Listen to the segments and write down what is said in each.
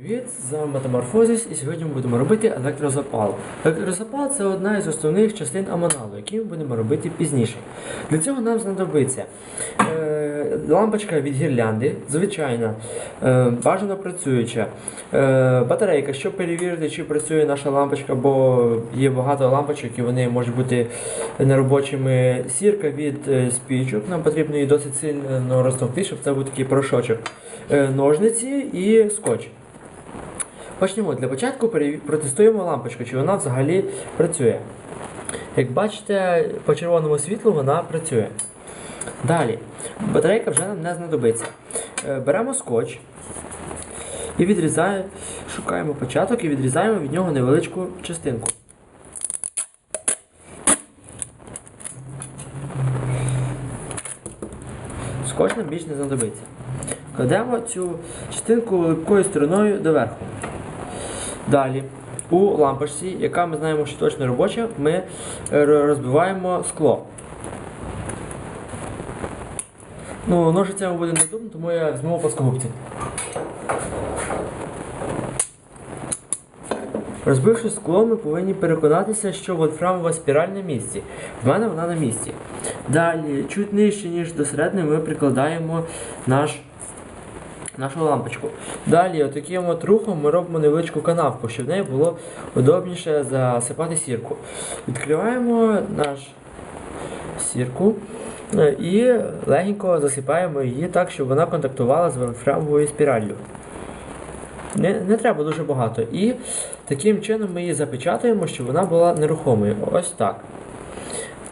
Привіт, з вами Метаморфозис і сьогодні ми будемо робити електрозапал. Електрозапал це одна із основних частин амоналу, які ми будемо робити пізніше. Для цього нам знадобиться е, лампочка від гірлянди, звичайна, е, бажано працююча, е, батарейка, щоб перевірити, чи працює наша лампочка, бо є багато лампочок і вони можуть бути неробочими. Сірка від е, спічок, нам потрібно її досить сильно розтовкти, щоб це був такий порошочок. Е, ножниці і скотч. Почнемо. Для початку протестуємо лампочку, чи вона взагалі працює. Як бачите, по червоному світлу вона працює. Далі, батарейка вже нам не знадобиться. Е, Беремо скотч і відрізаємо, шукаємо початок і відрізаємо від нього невеличку частинку. Скотч нам більш не знадобиться. Кладемо цю частинку липкою стороною доверху. Далі, у лампочці, яка ми знаємо, що точно робоча, ми е, розбиваємо скло. Ну, ножицями буде недобно, тому я візьму плоскогубці. Розбивши скло, ми повинні переконатися, що вольфрамова спіраль на місці. В мене вона на місці. Далі, чуть нижче, ніж до середини, ми прикладаємо наш нашу лампочку. Далі, отаким от рухом ми робимо невеличку канавку, щоб в неї було удобніше засипати сірку. Відкриваємо наш сірку е, і легенько засипаємо її так, щоб вона контактувала з вольфрамовою спіраллю. Не, не треба дуже багато. І таким чином ми її запечатаємо, щоб вона була нерухомою. Ось так.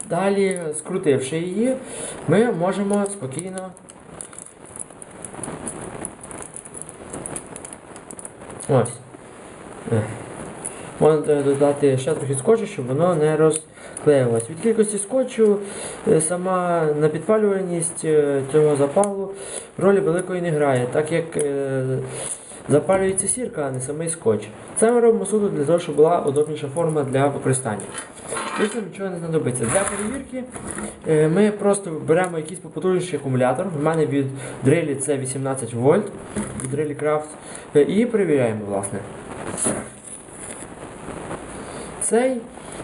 Далі, скрутивши її, ми можемо спокійно Ось. Можна додати ще трохи скотчу, щоб воно не розклеїлося. Від кількості скотчу е, сама напідпалюваність е, цього запалу ролі великої не грає, так як е, запалюється сірка, а не самий скотч. Це ми робимо суто для того, щоб була удобніша форма для використання. Більше нічого не знадобиться. Для перевірки е, ми просто беремо якийсь попотужніший акумулятор. У мене від дрелі це 18 вольт від дрелі Craft. Е, І перевіряємо, власне. Цей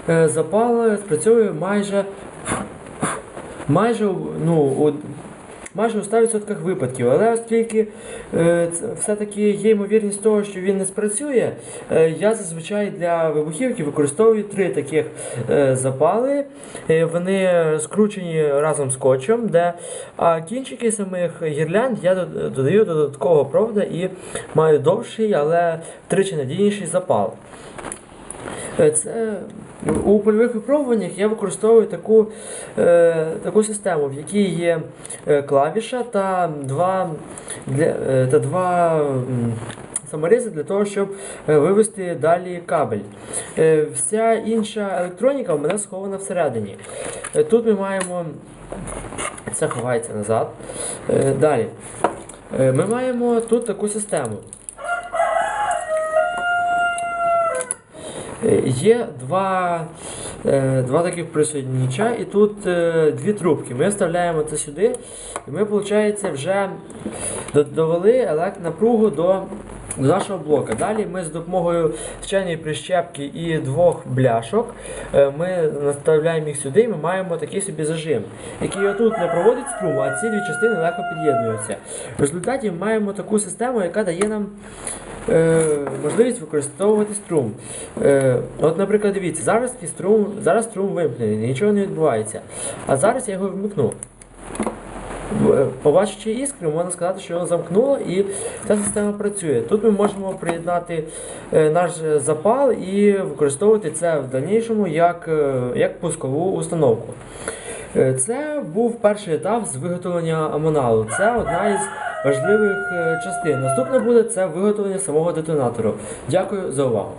е, запал спрацьовує майже майже ну, майже у 100% випадків, але оскільки е, все-таки є ймовірність того, що він не спрацює, е, я зазвичай для вибухівки використовую три таких е, запали. Вони скручені разом скотчем, де, а кінчики самих гірлянд я додаю додаткового провода і маю довший, але втричі надійніший запал. Е, Це у польових випробуваннях я використовую таку, е, таку систему, в якій є е, клавіша та два, для, е, та два саморізи для того, щоб е, вивести далі кабель. Е, вся інша електроніка в мене схована всередині. Е, тут ми маємо. Це ховається назад. Е, далі. Е, ми маємо тут таку систему. Є два, е, два таких присоединіча і тут е, дві трубки. Ми вставляємо це сюди, і ми, виходить, вже до- довели електронапругу до, до нашого блока. Далі ми з допомогою звичайної прищепки і двох бляшок е, ми наставляємо їх сюди, і ми маємо такий собі зажим, який отут не проводить струм, а ці дві частини легко під'єднуються. В результаті ми маємо таку систему, яка дає нам е, можливість використовувати струм. Е, от, наприклад, дивіться, зараз струм, зараз струм вимкнений, нічого не відбувається. А зараз я його вмикну. Е, Побачивши іскри, можна сказати, що його замкнуло і ця система працює. Тут ми можемо приєднати е, наш запал і використовувати це в дальнішому як, е, як пускову установку. Це був перший етап з виготовлення амоналу. Це одна із важливих частин. Наступне буде це виготовлення самого детонатору. Дякую за увагу.